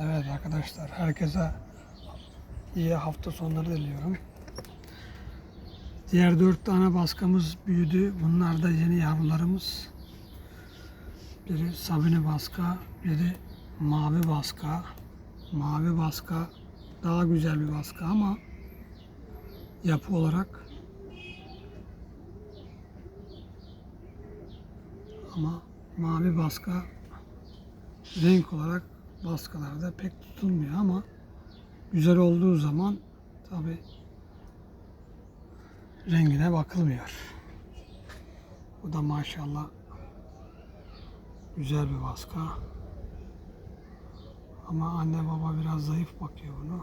Evet arkadaşlar herkese iyi hafta sonları diliyorum. Diğer dört tane baskamız büyüdü. Bunlar da yeni yavrularımız. Biri Sabine baska, biri mavi baska. Mavi baska daha güzel bir baska ama yapı olarak ama mavi baska renk olarak baskalarda pek tutulmuyor ama güzel olduğu zaman tabi rengine bakılmıyor. Bu da maşallah güzel bir baska. Ama anne baba biraz zayıf bakıyor bunu.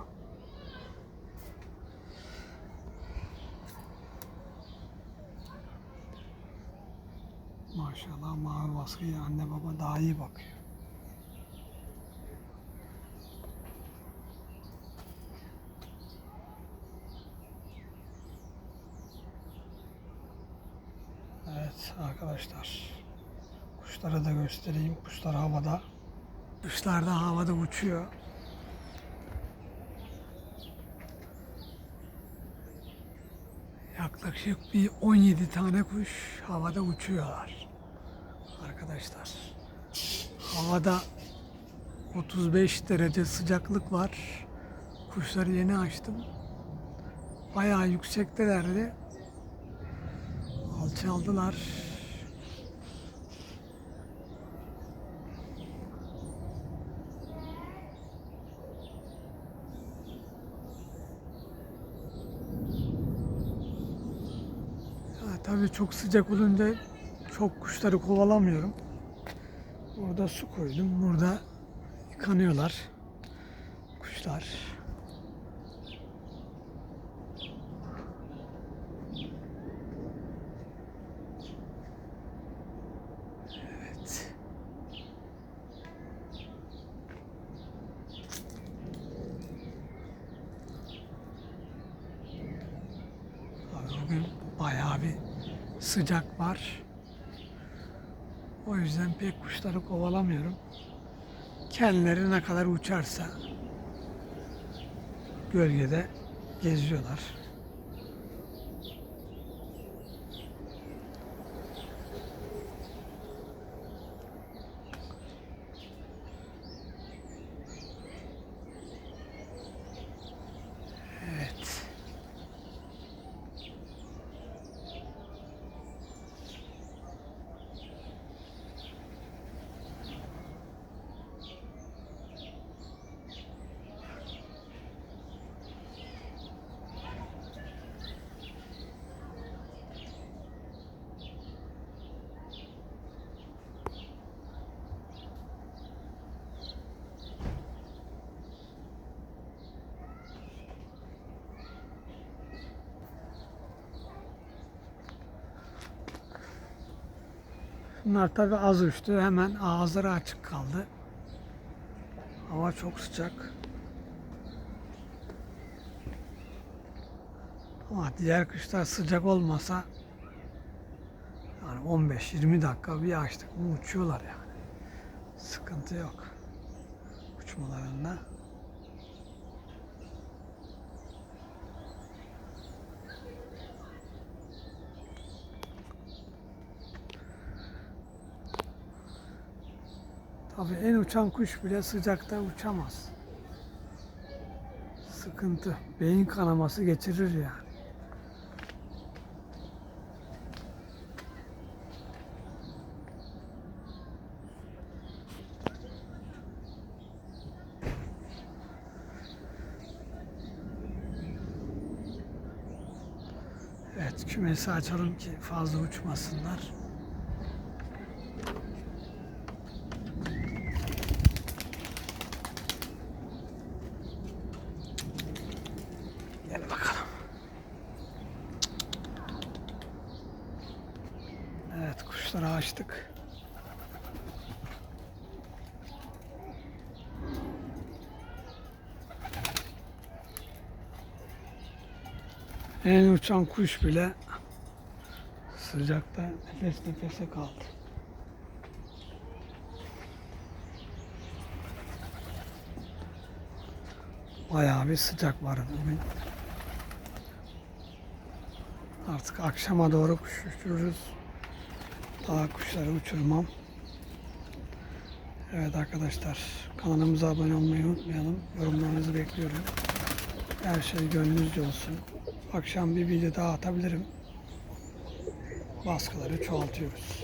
Maşallah mavi baskıya anne baba daha iyi bakıyor. Arkadaşlar. Kuşları da göstereyim. Kuşlar havada. Kuşlar da havada uçuyor. Yaklaşık bir 17 tane kuş havada uçuyorlar. Arkadaşlar. Havada 35 derece sıcaklık var. Kuşları yeni açtım. Bayağı yüksektelerdi. Alçaldılar. Ya, tabii çok sıcak olunca çok kuşları kovalamıyorum. Burada su koydum. Burada yıkanıyorlar kuşlar. Evet. Abi bugün bayağı sıcak var. O yüzden pek kuşları kovalamıyorum. Kendileri ne kadar uçarsa gölgede geziyorlar. Bunlar tabi az uçtu. Hemen ağızları açık kaldı. Hava çok sıcak. Ama diğer kışlar sıcak olmasa yani 15-20 dakika bir açtık mı uçuyorlar yani. Sıkıntı yok uçmalarında. Tabii en uçan kuş bile sıcakta uçamaz. Sıkıntı. Beyin kanaması geçirir yani. Evet kümesi açalım ki fazla uçmasınlar. Kuşları açtık. En uçan kuş bile sıcakta nefes nefese kaldı. Bayağı bir sıcak var bugün. Artık akşama doğru kuş uçururuz. Daha kuşları uçurmam. Evet arkadaşlar kanalımıza abone olmayı unutmayalım. Yorumlarınızı bekliyorum. Her şey gönlünüzce olsun. Akşam bir video daha atabilirim. Baskıları çoğaltıyoruz.